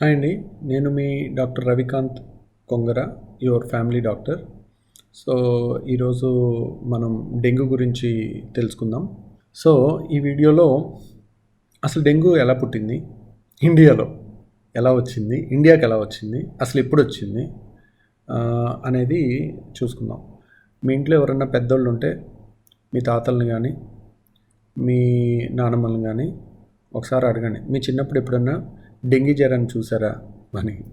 Hi అండి. నేను మీ doctor Ravikanth Kongara your family doctor. So ఈరోజు మనం డెంగ్యూ గురించి తెలుసుకుందాం. సో ఈ వీడియోలో అసలు డెంగ్యూ ఎలా పుట్టింది? ఇండియాలో ఎలా వచ్చింది? ఇండియాకి ఎలా వచ్చింది? అసలు ఎప్పుడు వచ్చింది? అనేది చూసుకుందాం. మీ ఇంట్లో ఎవరైనా పెద్దోళ్ళు ఉంటే మీ తాతల్ని కానీ మీ నానమ్మల్ని కానీ ఒకసారి అడగండి. మీ చిన్నప్పుడు ఎప్పుడన్నా డెంగీ జ్వరం చూసారా అని.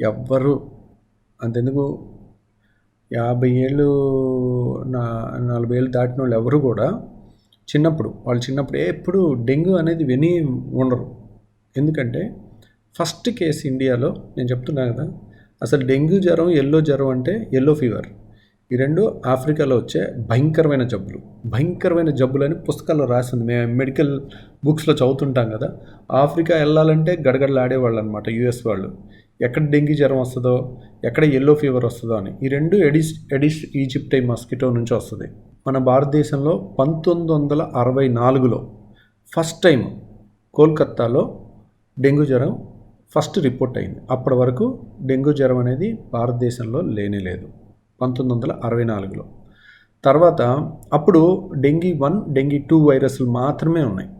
ఎవ్వరు అంతెందుకు యాభై ఏళ్ళు నా నలభై ఏళ్ళు దాటిన వాళ్ళు ఎవరు కూడా చిన్నప్పుడు వాళ్ళు చిన్నప్పుడు ఎప్పుడు డెంగ్యూ అనేది విని ఉండరు. ఎందుకంటే ఫస్ట్ కేసు ఇండియాలో నేను చెప్తున్నా కదా అసలు డెంగ్యూ జ్వరం ఎల్లో జ్వరం అంటే ఎల్లో ఫీవర్. ఈ రెండు ఆఫ్రికాలో వచ్చే భయంకరమైన జబ్బులు. భయంకరమైన జబ్బులని పుస్తకాల్లో రాసింది. మేము మెడికల్ బుక్స్లో చదువుతుంటాం కదా ఆఫ్రికా వెళ్ళాలంటే గడగడలాడేవాళ్ళు అనమాట యూఎస్ వాళ్ళు. ఎక్కడ డెంగీ జ్వరం వస్తుందో ఎక్కడ ఎల్లో ఫీవర్ వస్తుందో అని. ఈ రెండు ఎడిస్ ఎడిస్ ఈజిప్టై మస్కిటో నుంచి వస్తుంది. మన భారతదేశంలో పంతొమ్మిది వందల అరవై నాలుగులో ఫస్ట్ టైం కోల్కత్తాలో డెంగ్యూ జ్వరం ఫస్ట్ రిపోర్ట్ అయింది. అప్పటి వరకు డెంగ్యూ జ్వరం అనేది భారతదేశంలో లేనే లేదు. పంతొమ్మిది వందల అరవై నాలుగులో. తర్వాత అప్పుడు డెంగీ వన్ డెంగీ టూ వైరస్లు మాత్రమే ఉన్నాయి.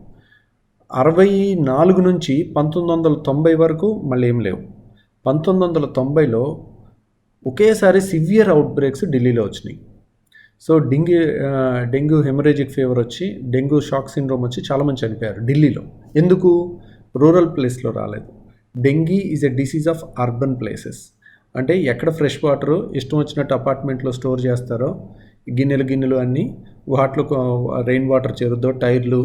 అరవై నాలుగు నుంచి పంతొమ్మిది వందల తొంభై వరకు మళ్ళీ ఏం లేవు. పంతొమ్మిది వందల తొంభైలో ఒకేసారి సివియర్ అవుట్ బ్రేక్స్ ఢిల్లీలో వచ్చినాయి. So dengue dengue hemorrhagic fever వచ్చి డెంగ్యూ షాక్ సిండ్రోమ్ వచ్చి చాలామంది చనిపోయారు ఢిల్లీలో. ఎందుకు? రూరల్ ప్లేస్లో రాలేదు. Dengue is a disease of urban places. అంటే ఎక్కడ ఫ్రెష్ వాటర్ ఇష్టం వచ్చినట్టు అపార్ట్మెంట్లో స్టోర్ చేస్తారో గిన్నెలు గిన్నెలు అన్నీ వాటిలో రెయిన్ వాటర్ చేరుద్దో టైర్లు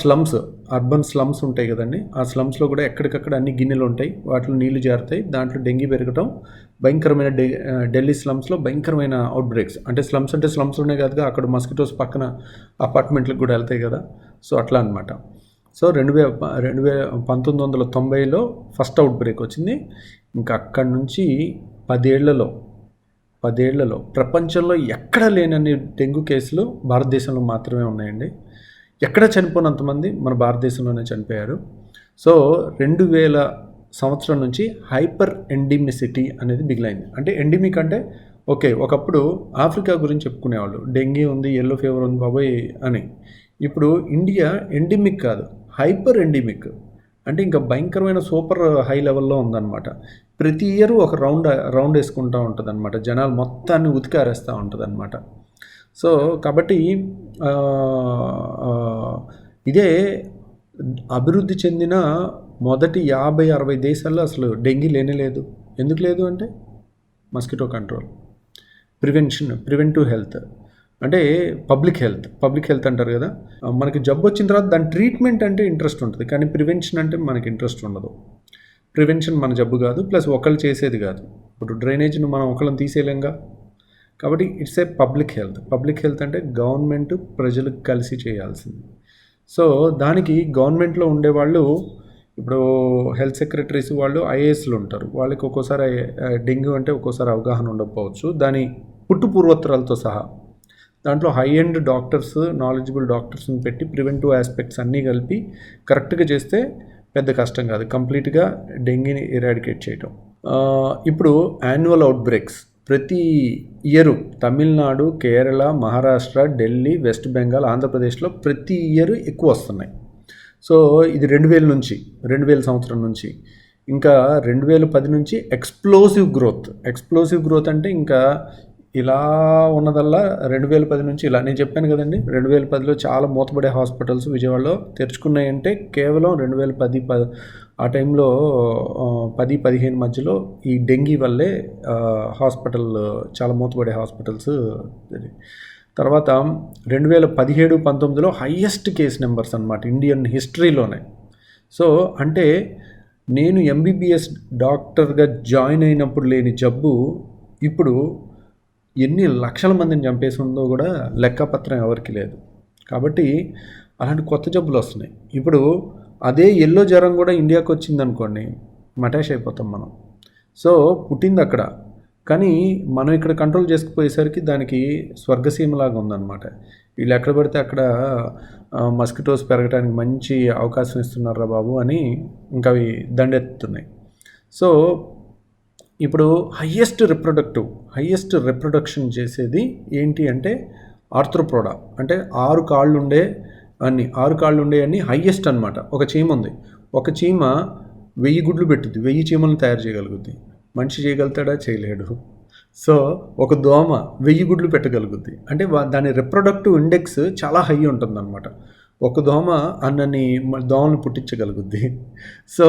స్లమ్స్ అర్బన్ స్లమ్స్ ఉంటాయి కదండి. ఆ స్లమ్స్లో కూడా ఎక్కడికక్కడ అన్ని గిన్నెలు ఉంటాయి. వాటిలో నీళ్ళు జారుతాయి. దాంట్లో డెంగీ పెరగటం భయంకరమైన డె ఢిల్లీ స్లమ్స్లో భయంకరమైన అవుట్ బ్రేక్స్ అంటే స్లమ్స్ అంటే స్లమ్స్ ఉన్నాయి కదా అక్కడ మస్కిటోస్ పక్కన అపార్ట్మెంట్లకు కూడా వెళ్తాయి కదా. సో అట్లా అనమాట సో రెండు వే రెండు వే పంతొమ్మిది వందల తొంభైలో ఫస్ట్ అవుట్ బ్రేక్ వచ్చింది. ఇంకా అక్కడి నుంచి పదేళ్ళలో పదేళ్ళలో ప్రపంచంలో ఎక్కడ లేనన్ని డెంగ్యూ కేసులు భారతదేశంలో మాత్రమే ఉన్నాయండి. ఎక్కడ చనిపోయినంతమంది మన భారతదేశంలోనే చనిపోయారు. సో రెండు వేల సంవత్సరం నుంచి హైపర్ ఎండిమిసిటీ అనేది మిగిలైంది. అంటే ఎండిమిక్ అంటే ఓకే ఒకప్పుడు ఆఫ్రికా గురించి చెప్పుకునేవాళ్ళు. డెంగీ ఉంది ఎల్లో ఫీవర్ ఉంది బాబోయ్ అని. ఇప్పుడు ఇండియా ఎండిమిక్ కాదు. హైపర్ ఎండిమిక్ అంటే ఇంకా భయంకరమైన సూపర్ హై లెవెల్లో ఉందన్నమాట. ప్రతి ఇయర్ ఒక రౌండ్ రౌండ్ వేసుకుంటూ ఉంటుంది అనమాట జనాలు మొత్తాన్ని ఉతికారేస్తూ ఉంటుంది అనమాట సో కాబట్టి ఇదే అభివృద్ధి చెందిన మొదటి యాభై అరవై దేశాల్లో అసలు డెంగీ లేనే లేదు. ఎందుకు లేదు అంటే? Mosquito control. Prevention preventive health. అంటే పబ్లిక్ హెల్త్ పబ్లిక్ హెల్త్ అంటారు కదా. మనకి జబ్బు వచ్చిన తర్వాత దాని ట్రీట్మెంట్ అంటే ఇంట్రెస్ట్ ఉంటుంది. కానీ ప్రివెన్షన్ అంటే మనకి ఇంట్రెస్ట్ ఉండదు. ప్రివెన్షన్ మన జబ్బు కాదు ప్లస్ ఒకళ్ళు చేసేది కాదు. ఇప్పుడు డ్రైనేజ్ను మనం ఒకళ్ళని తీసేయలేంగా. కాబట్టి it's a public health. Public health అంటే గవర్నమెంట్ ప్రజలకు కలిసి చేయాల్సింది. సో దానికి గవర్నమెంట్లో ఉండేవాళ్ళు ఇప్పుడు హెల్త్ సెక్రటరీస్ వాళ్ళు ఐఏఎస్లు ఉంటారు. వాళ్ళకి ఒక్కోసారి డెంగ్యూ అంటే ఒక్కోసారి అవగాహన ఉండకపోవచ్చు. దాని పుట్టు పూర్వోత్తరాలతో సహా. దాంట్లో హై ఎండ్ డాక్టర్స్ నాలెడ్జబుల్ డాక్టర్స్ని పెట్టి ప్రివెంటివ్ ఆస్పెక్ట్స్ అన్నీ కలిపి కరెక్ట్గా చేస్తే పెద్ద కష్టం కాదు. కంప్లీట్గా డెంగీని ఇరాడికేట్ చేయటం. ఇప్పుడు యాన్యువల్ అవుట్ బ్రేక్స్ ప్రతి ఇయరు తమిళనాడు కేరళ మహారాష్ట్ర ఢిల్లీ వెస్ట్ బెంగాల్ ఆంధ్రప్రదేశ్లో ప్రతి ఇయర్ ఎక్కువ వస్తున్నాయి. సో ఇది రెండు వేల నుంచి రెండు వేల సంవత్సరం నుంచి. ఇంకా రెండు వేల పది నుంచి ఎక్స్ప్లోసివ్ గ్రోత్ ఎక్స్ప్లోసివ్ గ్రోత్ అంటే ఇంకా ఇలా ఉన్నదల్లా రెండు వేల పది నుంచి ఇలా నేను చెప్పాను కదండి రెండు వేల పదిలో చాలా మూతపడే హాస్పిటల్స్ విజయవాడలో తెరుచుకున్నాయంటే కేవలం రెండు వేల పది ప ఆ టైంలో పది పదిహేను మధ్యలో ఈ డెంగీ వల్లే హాస్పిటల్ చాలా మూతపడే హాస్పిటల్స్ తర్వాత రెండు వేల పదిహేడు పంతొమ్మిదిలో హయ్యెస్ట్ కేస్ నెంబర్స్ అనమాట ఇండియన్ హిస్టరీలోనే. సో అంటే నేను ఎంబీబీఎస్ డాక్టర్గా జాయిన్ అయినప్పుడు లేని జబ్బు ఇప్పుడు ఎన్ని లక్షల మందిని చంపేసి ఉందో కూడా లెక్కపత్రం ఎవరికి లేదు. కాబట్టి అలాంటి కొత్త జబ్బులు వస్తున్నాయి. ఇప్పుడు అదే ఎల్లో జ్వరం కూడా ఇండియాకి వచ్చిందనుకోండి మటాష్ అయిపోతాం మనం. సో పుట్టింది అక్కడ. కానీ మనం ఇక్కడ కంట్రోల్ చేసుకుపోయేసరికి దానికి స్వర్గసీమలాగా ఉందన్నమాట. వీళ్ళు ఎక్కడ పడితే అక్కడ మస్కిటోస్ పెరగడానికి మంచి అవకాశం ఇస్తున్నారా బాబు అని ఇంకా అవి దండెత్తుతున్నాయి. సో ఇప్పుడు హయ్యెస్ట్ రిప్రొడక్టివ్ హయ్యెస్ట్ రిప్రొడక్షన్ చేసేది ఏంటి అంటే ఆర్థ్రోప్రోడా అంటే ఆరు కాళ్ళు ఉండే అన్ని ఆరు కాళ్ళు ఉండే అన్ని హయ్యెస్ట్ అనమాట ఒక చీమ ఉంది. ఒక చీమ వెయ్యి గుడ్లు పెట్టుద్ది. వెయ్యి చీమలను తయారు చేయగలుగుద్ది. మనిషి చేయగలుగుతాడా? చేయలేడు. సో ఒక దోమ వెయ్యి గుడ్లు పెట్టగలుగుద్ది. అంటే వా- దాని రిప్రొడక్టివ్ ఇండెక్స్ చాలా హై ఉంటుందన్నమాట. ఒక దోమ అన్నని దోమలు పుట్టించగలుగుద్ది. సో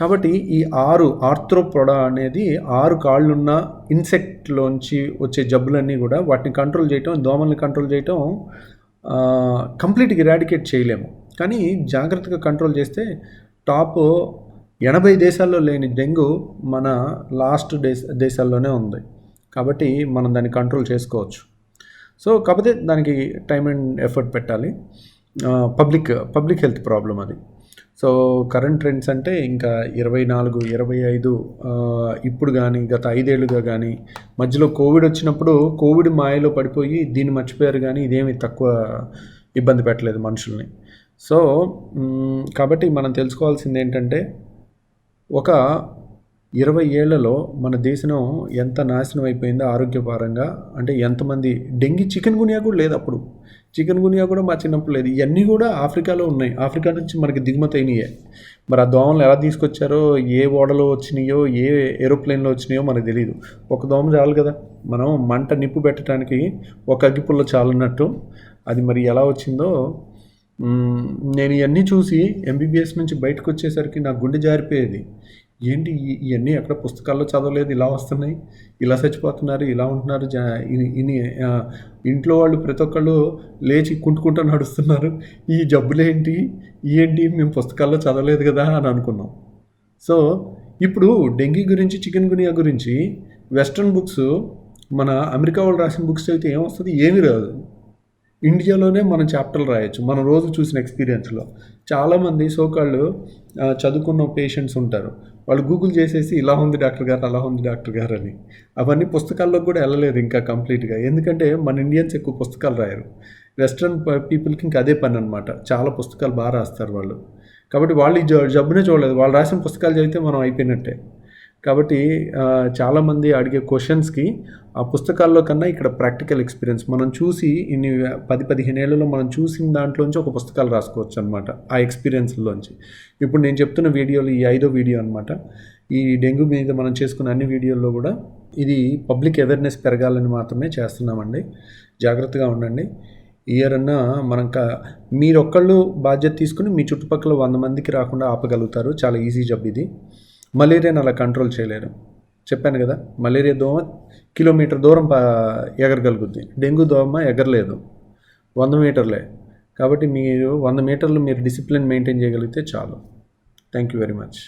కాబట్టి ఈ ఆరు ఆర్థ్రోప్రొడా అనేది ఆరు కాళ్ళున్న ఇన్సెక్ట్లోంచి వచ్చే జబ్బులన్నీ కూడా వాటిని కంట్రోల్ చేయటం దోమల్ని కంట్రోల్ చేయటం కంప్లీట్గా ఇరాడికేట్ చేయలేము. కానీ జాగ్రత్తగా కంట్రోల్ చేస్తే టాప్ ఎనభై దేశాల్లో లేని డెంగ్యూ మన లాస్ట్ దేశ దేశాల్లోనే ఉంది. కాబట్టి మనం దాన్ని కంట్రోల్ చేసుకోవచ్చు. సో కాకపోతే దానికి టైం అండ్ ఎఫర్ట్ పెట్టాలి. పబ్లిక్ పబ్లిక్ హెల్త్ ప్రాబ్లం అది. సో కరెంట్ ట్రెండ్స్ అంటే ఇంకా ఇరవై నాలుగు ఇరవై ఐదు ఇప్పుడు కానీ గత ఐదేళ్ళుగా కానీ మధ్యలో కోవిడ్ వచ్చినప్పుడు కోవిడ్ మాయలో పడిపోయి దీన్ని మర్చిపోయారు కానీ ఇదేమి తక్కువ ఇబ్బంది పెట్టలేదు మనుషుల్ని. సో కాబట్టి మనం తెలుసుకోవాల్సింది ఏంటంటే ఒక ఇరవై ఏళ్ళలో మన దేశం ఎంత నాశనం అయిపోయిందో ఆరోగ్యపరంగా అంటే ఎంతమంది డెంగీ చికెన్ గునియా కూడా లేదు అప్పుడు. చికెన్ గునియా కూడా మా చిన్నప్పుడు లేదు. ఇవన్నీ కూడా ఆఫ్రికాలో ఉన్నాయి. ఆఫ్రికా నుంచి మనకి దిగుమతి అయినాయే. మరి ఆ దోమలు ఎలా తీసుకొచ్చారో ఏ ఓడలో వచ్చినాయో ఏ ఏరోప్లేన్లో వచ్చినాయో మనకు తెలియదు ఒక దోమ చాలు కదా. మనం మంట నిప్పు పెట్టడానికి ఒక అగ్గిపుల్ల చాలన్నట్టు. అది మరి ఎలా వచ్చిందో నేను ఇవన్నీ చూసి ఎంబీబీఎస్ నుంచి బయటకు వచ్చేసరికి నా గుండె జారిపోయేది. ఏంటి ఇవన్నీ ఎక్కడ పుస్తకాల్లో చదవలేదు? ఇలా వస్తున్నాయి ఇలా చచ్చిపోతున్నారు ఇలా ఉంటున్నారు జా ఇని ఇంట్లో వాళ్ళు ప్రతి ఒక్కళ్ళు లేచి కుంటుకుంటూ నడుస్తున్నారు. ఈ జబ్బులేంటి? ఏంటి మేము పుస్తకాల్లో చదవలేదు కదా అని అనుకున్నాం. సో ఇప్పుడు డెంగీ గురించి చికెన్ గునియా గురించి వెస్ట్రన్ బుక్స్ మన అమెరికా వాళ్ళు రాసిన బుక్స్ అయితే ఏమొస్తుంది? ఏమీ రాదు. ఇండియాలోనే మనం చాప్టర్లు రాయొచ్చు మనం రోజు చూసిన ఎక్స్పీరియన్స్లో. చాలామంది సోకాళ్ళు చదువుకున్న పేషెంట్స్ ఉంటారు. వాళ్ళు గూగుల్ చేసేసి ఇలా ఉంది డాక్టర్ గారు అలా ఉంది డాక్టర్ గారు అని. అవన్నీ పుస్తకాల్లో కూడా వెళ్ళలేదు ఇంకా కంప్లీట్గా. ఎందుకంటే మన ఇండియన్స్ ఎక్కువ పుస్తకాలు రాయరు. వెస్ట్రన్ పీపుల్కి ఇంకా అదే పని అనమాట చాలా పుస్తకాలు బాగా రాస్తారు వాళ్ళు. కాబట్టి వాళ్ళు ఈ జబ్బునే చూడలేదు. వాళ్ళు రాసిన పుస్తకాలు చదివితే మనం అయిపోయినట్టే. కాబట్టి చాలామంది అడిగే క్వశ్చన్స్కి ఆ పుస్తకాల్లో కన్నా ఇక్కడ ప్రాక్టికల్ ఎక్స్పీరియన్స్ మనం చూసి ఇన్ని పది పదిహేను ఏళ్ళలో మనం చూసిన దాంట్లోంచి ఒక పుస్తకాలు రాసుకోవచ్చు అనమాట ఆ ఎక్స్పీరియన్స్లోంచి ఇప్పుడు నేను చెప్తున్న వీడియోలు ఈ ఐదో వీడియో అనమాట ఈ డెంగ్యూ మీద మనం చేసుకున్న అన్ని వీడియోల్లో కూడా ఇది పబ్లిక్ అవేర్నెస్ పెరగాలని మాత్రమే చేస్తున్నామండి. జాగ్రత్తగా ఉండండి. ఇయర్ అన్నా మనం కా మీరొక్కళ్ళు బాధ్యత తీసుకుని మీ చుట్టుపక్కల వంద మందికి రాకుండా ఆపగలుగుతారు. చాలా ఈజీ జబ్బు ఇది. మలేరియాని అలా కంట్రోల్ చేయలేరు చెప్పాను కదా మలేరియా దోమ కిలోమీటర్ దూరం పా ఎగరగలుగుద్ది. డెంగ్యూ దోమ ఎగరలేదు. వంద మీటర్లే. కాబట్టి మీరు వంద మీటర్లు మీరు డిసిప్లిన్ మెయింటైన్ చేయగలిగితే చాలు. Thank you very much